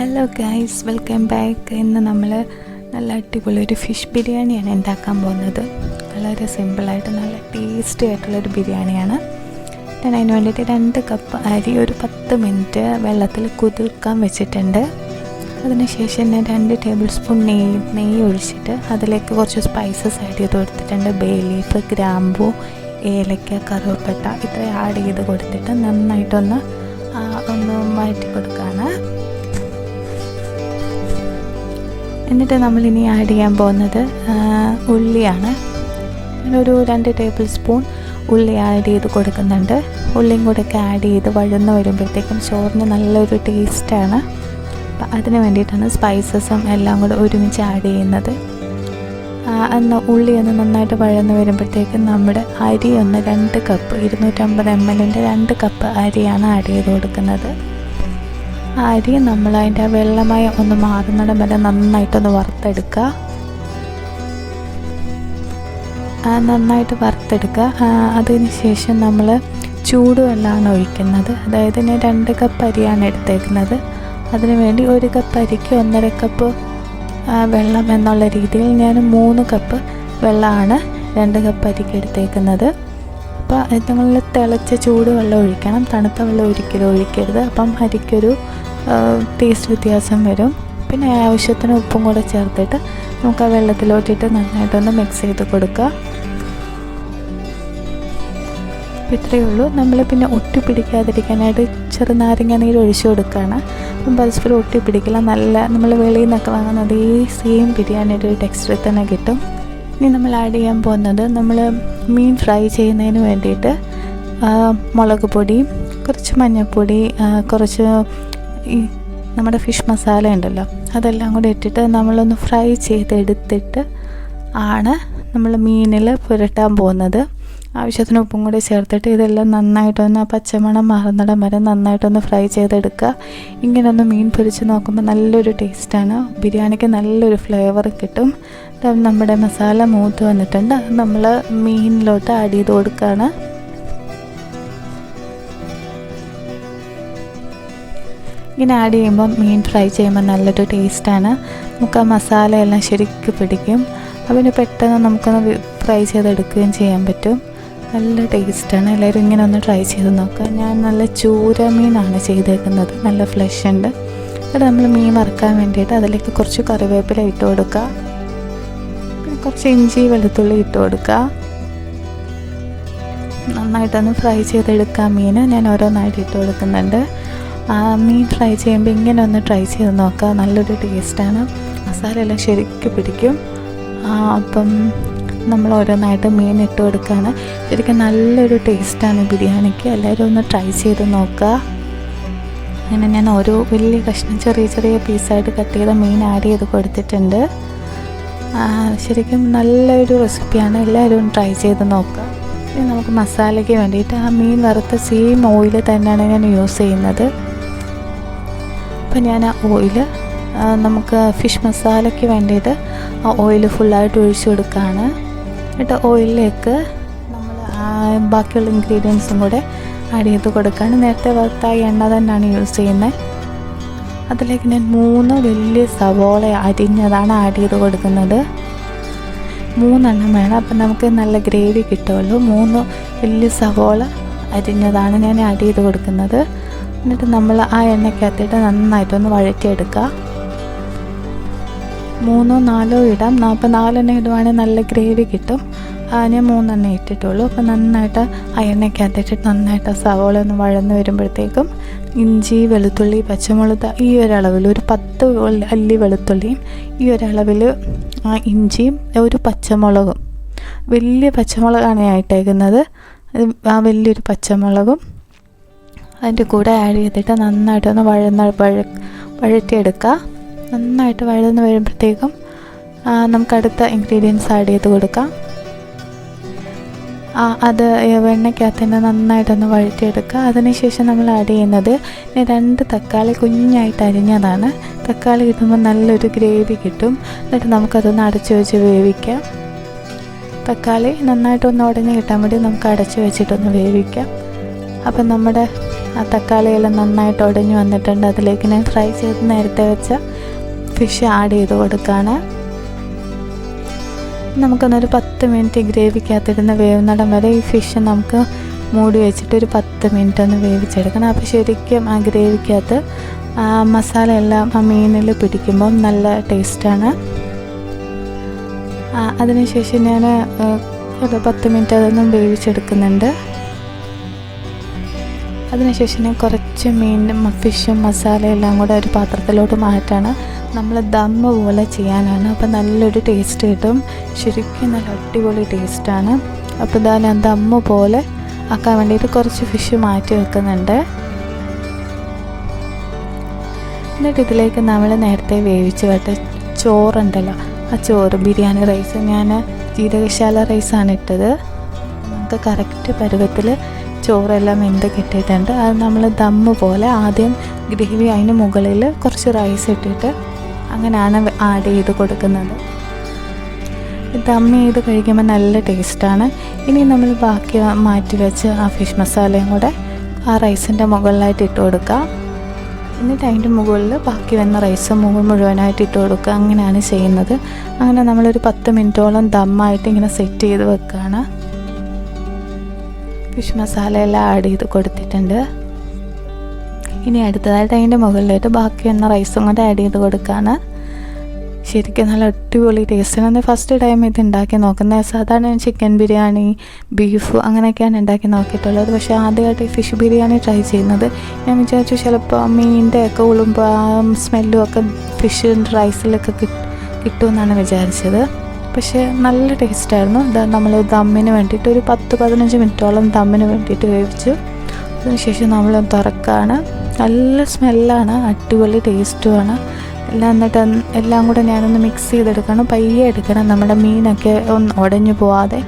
Hello guys welcome back ഇന്ന് നമ്മൾ നല്ല അടിപൊളി ഒരു ഫിഷ് ബിരിയാണിയാണ് ഉണ്ടാക്കാൻ പോകുന്നത്. വളരെ സിമ്പിളായിട്ട് നല്ല ടേസ്റ്റി ആയിട്ടുള്ളൊരു ബിരിയാണിയാണ്. ഞാൻ അതിന് വേണ്ടിയിട്ട് രണ്ട് കപ്പ് അരി ഒരു പത്ത് മിനിറ്റ് വെള്ളത്തിൽ കുതിർക്കാൻ വെച്ചിട്ടുണ്ട്. അതിനുശേഷം ഞാൻ രണ്ട് ടേബിൾ സ്പൂൺ നെയ്യ് നെയ്യ് ഒഴിച്ചിട്ട് അതിലേക്ക് കുറച്ച് സ്പൈസസ് ആഡ് ചെയ്ത് കൊടുത്തിട്ടുണ്ട്. ബേ ലീഫ് ഗ്രാമ്പു ഏലക്ക കറുവപ്പട്ട ഇത്രയും ആഡ് ചെയ്ത് കൊടുത്തിട്ട് നന്നായിട്ടൊന്ന് ഒന്ന് മാറ്റി കൊടുക്കുകയാണ്. എന്നിട്ട് നമ്മൾ ഇനി ആഡ് ചെയ്യാൻ പോകുന്നത് ഉള്ളിയാണ്. ഒരു രണ്ട് ടേബിൾ സ്പൂൺ ഉള്ളി ആഡ് ചെയ്ത് കൊടുക്കുന്നുണ്ട്. ഉള്ളിയും കൂടെ ഒക്കെ ആഡ് ചെയ്ത് വഴന്ന് വരുമ്പോഴത്തേക്കും ചോറിന് നല്ലൊരു ടേസ്റ്റാണ് അപ്പം അതിന് വേണ്ടിയിട്ടാണ് സ്പൈസസും എല്ലാം കൂടെ ഒരുമിച്ച് ആഡ് ചെയ്യുന്നത്. അന്ന് ഉള്ളി ഒന്ന് നന്നായിട്ട് വഴന്ന് വരുമ്പോഴത്തേക്കും നമ്മുടെ അരി ഒന്ന് രണ്ട് കപ്പ് ഇരുന്നൂറ്റമ്പത് എം എല്ലിന്റെ രണ്ട് കപ്പ് അരിയാണ് ആഡ് ചെയ്ത് കൊടുക്കുന്നത്. അരി നമ്മൾ അതിന്റെ വെള്ളമായ ഒന്ന് മാറുന്നിടം വരെ നന്നായിട്ടൊന്ന് വറുത്തെടുക്കുക. നന്നായിട്ട് വറുത്തെടുക്കുക. അതിന് ശേഷം നമ്മൾ ചൂടുവെള്ളമാണ് ഒഴിക്കുന്നത്. അതായത് ഞാൻ രണ്ട് കപ്പ് അരിയാണ് എടുത്തേക്കുന്നത്. അതിനു വേണ്ടി ഒരു കപ്പ് അരിക്ക് ഒന്നര കപ്പ് വെള്ളം എന്നുള്ള രീതിയിൽ ഞാൻ മൂന്ന് കപ്പ് വെള്ളമാണ് രണ്ട് കപ്പ് അരിക്ക് എടുത്തേക്കുന്നത്. അപ്പോൾ നിങ്ങൾ തിളച്ച ചൂട് വെള്ളം ഒഴിക്കണം. തണുത്ത വെള്ളം ഒരിക്കലും ഒഴിക്കരുത്. അപ്പം അരിക്കൊരു ടേസ്റ്റ് വ്യത്യാസം വരും. പിന്നെ ആവശ്യത്തിന് ഉപ്പും കൂടെ ചേർത്തിട്ട് നമുക്ക് ആ വെള്ളത്തിലോട്ടിട്ട് നന്നായിട്ടൊന്ന് മിക്സ് ചെയ്ത് കൊടുക്കുക. ഇത്രയേ ഉള്ളൂ. നമ്മൾ പിന്നെ ഒട്ടി പിടിക്കാതിരിക്കാനായിട്ട് ചെറുനാരങ്ങ നീര് ഒഴിച്ചു കൊടുക്കുകയാണ്. അപ്പം പരസ്പരം ഒട്ടി പിടിക്കില്ല. നല്ല നമ്മൾ വെളിയിൽ നിന്നൊക്കെ വാങ്ങുന്ന അതേ സെയിം ബിരിയാണിയുടെ ഒരു ടെക്സ്ചറിൽ തന്നെ കിട്ടും. ഇനി നമ്മൾ ആഡ് ചെയ്യാൻ പോകുന്നത് നമ്മൾ മീൻ ഫ്രൈ ചെയ്യുന്നതിന് വേണ്ടിയിട്ട് മുളക് പൊടി കുറച്ച് മഞ്ഞൾപ്പൊടി കുറച്ച് ഈ നമ്മുടെ ഫിഷ് മസാല ഉണ്ടല്ലോ അതെല്ലാം കൂടി ഇട്ടിട്ട് നമ്മളൊന്ന് ഫ്രൈ ചെയ്തെടുത്തിട്ട് ആണ് നമ്മൾ മീനിൽ പുരട്ടാൻ പോകുന്നത്. ആവശ്യത്തിന് ഉപ്പും കൂടി ചേർത്തിട്ട് ഇതെല്ലാം നന്നായിട്ടൊന്ന് ആ പച്ചമണം മാറുന്നിടം വരെ നന്നായിട്ടൊന്ന് ഫ്രൈ ചെയ്തെടുക്കുക. ഇങ്ങനൊന്ന് മീൻ പൊരിച്ച് നോക്കുമ്പോൾ നല്ലൊരു ടേസ്റ്റാണ്. ബിരിയാണിക്ക് നല്ലൊരു ഫ്ലേവർ കിട്ടും. നമ്മുടെ മസാല മൂത്ത് വന്നിട്ടുണ്ട്. നമ്മൾ മീനിലോട്ട് ആഡ് ചെയ്ത് കൊടുക്കുകയാണ്. ഇങ്ങനെ ആഡ് ചെയ്യുമ്പോൾ മീൻ ഫ്രൈ ചെയ്യുമ്പോൾ നല്ലൊരു ടേസ്റ്റാണ്. നമുക്ക് ആ മസാലയെല്ലാം ശരിക്കും പിടിക്കും. അപ്പം പെട്ടെന്ന് നമുക്കൊന്ന് ഫ്രൈ ചെയ്തെടുക്കുകയും ചെയ്യാൻ പറ്റും. നല്ല ടേസ്റ്റാണ്. എല്ലാവരും ഇങ്ങനെ ഒന്ന് ട്രൈ ചെയ്ത് നോക്കുക ഞാൻ നല്ല ചൂര മീനാണ് ചെയ്തേക്കുന്നത്. നല്ല ഫ്ലഷ് ഉണ്ട്. അത് നമ്മൾ മീൻ വറുക്കാൻ വേണ്ടിയിട്ട് അതിലേക്ക് കുറച്ച് കറിവേപ്പില ഇട്ട് കൊടുക്കുക. പിന്നെ കുറച്ച് ഇഞ്ചി വെളുത്തുള്ളി ഇട്ട് കൊടുക്കുക. നന്നായിട്ടൊന്ന് ഫ്രൈ ചെയ്തെടുക്കുക മീൻ. ഞാൻ ഓരോന്നായിട്ട് ഇട്ട് കൊടുക്കുന്നുണ്ട്. മീൻ ഫ്രൈ ചെയ്യുമ്പോൾ ഇങ്ങനെ ഒന്ന് ട്രൈ ചെയ്ത് നോക്കുക. നല്ലൊരു ടേസ്റ്റാണ് മസാല എല്ലാം ശരിക്കും പിടിക്കും. അപ്പം നമ്മൾ ഓരോന്നായിട്ട് മീൻ ഇട്ട് കൊടുക്കുകയാണ് ശരിക്കും നല്ലൊരു ടേസ്റ്റാണ് ബിരിയാണിക്ക്. എല്ലാവരും ഒന്ന് ട്രൈ ചെയ്ത് നോക്കുക. അങ്ങനെ ഞാൻ ഓരോ വലിയ കഷ്ണം ചെറിയ ചെറിയ പീസായിട്ട് കട്ട് ചെയ്ത മീൻ ആഡ് ചെയ്ത് കൊടുത്തിട്ടുണ്ട്. ശരിക്കും നല്ലൊരു റെസിപ്പിയാണ്. എല്ലാവരും ട്രൈ ചെയ്ത് നോക്കുക. ഇനി നമുക്ക് മസാലയ്ക്ക് വേണ്ടിയിട്ട് ആ മീൻ വറുത്ത സെയിം ഓയിൽ തന്നെയാണ് ഞാൻ യൂസ് ചെയ്യുന്നത്. അപ്പം ഞാൻ ആ ഓയിൽ നമുക്ക് ഫിഷ് മസാലയ്ക്ക് വേണ്ടിയിട്ട് ആ ഓയിൽ ഫുള്ളായിട്ട് ഒഴിച്ചു കൊടുക്കുകയാണ്. എന്നിട്ട് ഓയിലിലേക്ക് നമ്മൾ ബാക്കിയുള്ള ഇൻഗ്രീഡിയൻസും കൂടെ ആഡ് ചെയ്ത് കൊടുക്കുകയാണ് നേരത്തെ വറുത്ത എണ്ണ തന്നെയാണ് യൂസ് ചെയ്യുന്നത്. അതിലേക്ക് ഞാൻ മൂന്ന് വലിയ സവോള അരിഞ്ഞതാണ് ആഡ് ചെയ്ത് കൊടുക്കുന്നത്. മൂന്നെണ്ണം വേണം. അപ്പം നമുക്ക് നല്ല ഗ്രേവി കിട്ടുമല്ലോ. മൂന്ന് വലിയ സവോള അരിഞ്ഞതാണ് ഞാൻ ആഡ് ചെയ്ത് കൊടുക്കുന്നത്. എന്നിട്ട് നമ്മൾ ആ എണ്ണയ്ക്കകത്തിട്ട് നന്നായിട്ടൊന്ന് വഴറ്റിയെടുക്കുക. മൂന്നോ നാലോ ഇടാം. അപ്പോൾ നാലെണ്ണം ഇടുവാണെങ്കിൽ നല്ല ഗ്രേവി കിട്ടും. ഞാൻ മൂന്നെണ്ണം ഇട്ടിട്ടുള്ളൂ. അപ്പോൾ നന്നായിട്ട് അയണ്ണയ്ക്ക് എണ്ണയ്ക്കകത്തിട്ട് നന്നായിട്ട് സവോള ഒന്ന് വഴന്ന് വരുമ്പോഴത്തേക്കും ഇഞ്ചി വെളുത്തുള്ളി പച്ചമുളക് ഈ ഒരളവിൽ ഒരു പത്ത് അല്ലി വെളുത്തുള്ളിയും ഈ ഒരളവിൽ ഇഞ്ചിയും ഒരു പച്ചമുളകും. വലിയ പച്ചമുളകാണ് ഞാൻ ഇട്ടേക്കുന്നത്. ആ വലിയൊരു പച്ചമുളകും അതിന്റെ കൂടെ ആഡ് ചെയ്തിട്ട് നന്നായിട്ടൊന്ന് വഴന്ന വഴ വഴറ്റിയെടുക്കുക. നന്നായിട്ട് വഴന്ന് വരുമ്പോഴത്തേക്കും നമുക്ക് അടുത്ത ഇൻഗ്രീഡിയൻസ് ആഡ് ചെയ്ത് കൊടുക്കാം. അത് വെണ്ണയ്ക്കകത്ത് തന്നെ നന്നായിട്ടൊന്ന് വഴറ്റിയെടുക്കുക. അതിനുശേഷം നമ്മൾ ആഡ് ചെയ്യുന്നത് രണ്ട് തക്കാളി കുഞ്ഞായിട്ട് അരിഞ്ഞതാണ്. തക്കാളി കിട്ടുമ്പോൾ നല്ലൊരു ഗ്രേവി കിട്ടും. എന്നിട്ട് നമുക്കതൊന്ന് അടച്ചു വെച്ച് വേവിക്കാം. തക്കാളി നന്നായിട്ടൊന്ന് ഉടഞ്ഞ് കിട്ടാൻ വേണ്ടി നമുക്ക് അടച്ചു വെച്ചിട്ടൊന്ന് വേവിക്കാം. അപ്പം നമ്മുടെ ആ തക്കാളിയെല്ലാം നന്നായിട്ട് ഉടഞ്ഞു വന്നിട്ടുണ്ട്. അതിലേക്ക് ഞാൻ ഫ്രൈ ചെയ്ത് നേരത്തെ വെച്ച ഫിഷ് ആഡ് ചെയ്ത് കൊടുക്കുകയാണ് നമുക്കൊന്നൊരു പത്ത് മിനിറ്റ് ഗ്രേവിക്കകത്തിരുന്ന് വേവുന്നിടം വരെ ഈ ഫിഷ് നമുക്ക് മൂടി വെച്ചിട്ട് ഒരു പത്ത് മിനിറ്റ് ഒന്ന് വേവിച്ചെടുക്കണം. അപ്പോൾ ശരിക്കും ആ ഗ്രേവിക്കകത്ത് മസാല എല്ലാം ആ മീനിൽ പിടിക്കുമ്പം നല്ല ടേസ്റ്റാണ് അതിനുശേഷം ഞാൻ ഒരു പത്ത് മിനിറ്റ് അതൊന്നും വേവിച്ചെടുക്കുന്നുണ്ട്. അതിനുശേഷം ഞാൻ കുറച്ച് മീനും ഫിഷും മസാലയും എല്ലാം കൂടെ ഒരു പാത്രത്തിലോട്ട് മാറ്റാണ്. നമ്മൾ ദമ്മ് പോലെ ചെയ്യാനാണ്. അപ്പോൾ നല്ലൊരു ടേസ്റ്റ് കിട്ടും. ശരിക്കും നല്ല അടിപൊളി ടേസ്റ്റാണ് അപ്പോൾ ഇതാ ഞാൻ ദമ്മ് പോലെ ആക്കാൻ വേണ്ടിയിട്ട് കുറച്ച് ഫിഷ് മാറ്റി വെക്കുന്നുണ്ട്. എന്നിട്ട് ഇതിലേക്ക് നമ്മൾ നേരത്തെ വേവിച്ച് വെട്ട ചോറുണ്ടല്ലോ ആ ചോറ് ബിരിയാണി റൈസ് ഞാൻ ജീരകശാല റൈസാണ് ഇട്ടത്. നമുക്ക് കറക്റ്റ് പരുവത്തിൽ ചോറെല്ലാം വെന്ത് കിട്ടിയിട്ടുണ്ട്. അത് നമ്മൾ ദമ്മ് പോലെ ആദ്യം ഗ്രേവി അതിന് മുകളിൽ കുറച്ച് റൈസ് ഇട്ടിട്ട് അങ്ങനെയാണ് ആഡ് ചെയ്ത് കൊടുക്കുന്നത്. ദം ചെയ്ത് കഴിക്കുമ്പോൾ നല്ല ടേസ്റ്റാണ് ഇനി നമ്മൾ ബാക്കി മാറ്റി വെച്ച് ആ ഫിഷ് മസാലയും കൂടെ ആ റൈസിന്റെ മുകളിലായിട്ട് ഇട്ട് കൊടുക്കുക എന്നിട്ട് അതിന്റെ മുകളിൽ ബാക്കി വന്ന റൈസ് മുകൾ മുഴുവനായിട്ട് ഇട്ട് കൊടുക്കുക അങ്ങനെയാണ് ചെയ്യുന്നത്. അങ്ങനെ നമ്മളൊരു പത്ത് മിനിറ്റോളം ദമ്മായിട്ട് ഇങ്ങനെ സെറ്റ് ചെയ്ത് വെക്കുകയാണ് ഫിഷ് മസാല എല്ലാം ആഡ് ചെയ്ത് കൊടുത്തിട്ടുണ്ട്. ഇനി അടുത്തതായിട്ട് അതിന്റെ മുകളിലായിട്ട് ബാക്കി വന്ന റൈസും കൂടെ ആഡ് ചെയ്ത് കൊടുക്കുകയാണ് ശരിക്കും നല്ല അടിപൊളി ടേസ്റ്റ് ആണ്. ഫസ്റ്റ് ടൈം ഇത് ഉണ്ടാക്കി നോക്കുന്നത്. സാധാരണ ചിക്കൻ ബിരിയാണി ബീഫ് അങ്ങനെയൊക്കെയാണ് ഉണ്ടാക്കി നോക്കിയിട്ടുള്ളത്. പക്ഷേ ആദ്യമായിട്ട് ഫിഷ് ബിരിയാണി ട്രൈ ചെയ്യുന്നത്. ഞാൻ വിചാരിച്ചു ചിലപ്പോൾ മീനിന്റെ ഒക്കെ ഉളുമ്പോൾ ആ സ്മെല്ലും ഒക്കെ ഫിഷ് റൈസിലൊക്കെ കിട്ടുമെന്നാണ് വിചാരിച്ചത്. പക്ഷേ നല്ല ടേസ്റ്റായിരുന്നു. നമ്മൾ ദമ്മിന് വേണ്ടിയിട്ട് ഒരു പത്ത് പതിനഞ്ച് മിനിറ്റോളം ദമ്മിന് വേണ്ടിയിട്ട് വേവിച്ചു. അതിനുശേഷം നമ്മൾ തുറക്കാണ്. നല്ല സ്മെല്ലാണ് അടിപൊളി ടേസ്റ്റുമാണ്. എല്ലാം എന്നിട്ട് എല്ലാം കൂടെ ഞാനൊന്ന് മിക്സ് ചെയ്തെടുക്കണം. പയ്യെ എടുക്കണം. നമ്മുടെ മീനൊക്കെ ഒന്ന് ഉടഞ്ഞു പോവാതെ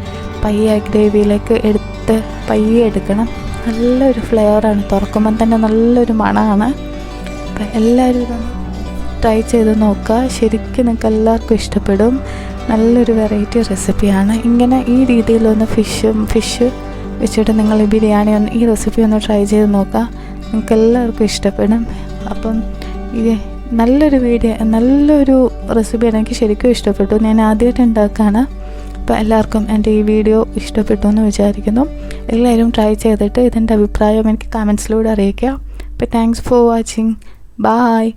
പയ്യെ ഗ്രേവിയിലേക്ക് എടുത്ത് പയ്യെ എടുക്കണം. നല്ലൊരു ഫ്ലേവറാണ്. തുറക്കുമ്പം തന്നെ നല്ലൊരു മണമാണ്. അപ്പം എല്ലാവരും ട്രൈ ചെയ്ത് നോക്കുക. ശരിക്കും നിങ്ങൾക്ക് എല്ലാവർക്കും ഇഷ്ടപ്പെടും. നല്ലൊരു വെറൈറ്റി റെസിപ്പിയാണ് ഇങ്ങനെ ഈ രീതിയിലൊന്ന് ഫിഷും ഫിഷ് വെച്ചിട്ട് നിങ്ങൾ ഈ ബിരിയാണി ഒന്ന് ഈ റെസിപ്പി ഒന്ന് ട്രൈ ചെയ്ത് നോക്കുക നിങ്ങൾക്ക് എല്ലാവർക്കും ഇഷ്ടപ്പെടും. അപ്പം ഇത് നല്ലൊരു വീഡിയോ നല്ലൊരു റെസിപ്പിയാണ് എനിക്ക് ശരിക്കും ഇഷ്ടപ്പെട്ടു. ഞാൻ ആദ്യമായിട്ട് ഉണ്ടാക്കുകയാണ് അപ്പോൾ എല്ലാവർക്കും എന്റെ ഈ വീഡിയോ ഇഷ്ടപ്പെട്ടു എന്ന് വിചാരിക്കുന്നു. എല്ലാവരും ട്രൈ ചെയ്തിട്ട് ഇതിന്റെ അഭിപ്രായം എനിക്ക് കമൻസിലൂടെ അറിയിക്കുക. അപ്പോൾ താങ്ക്സ് ഫോർ വാച്ചിങ് ബായ്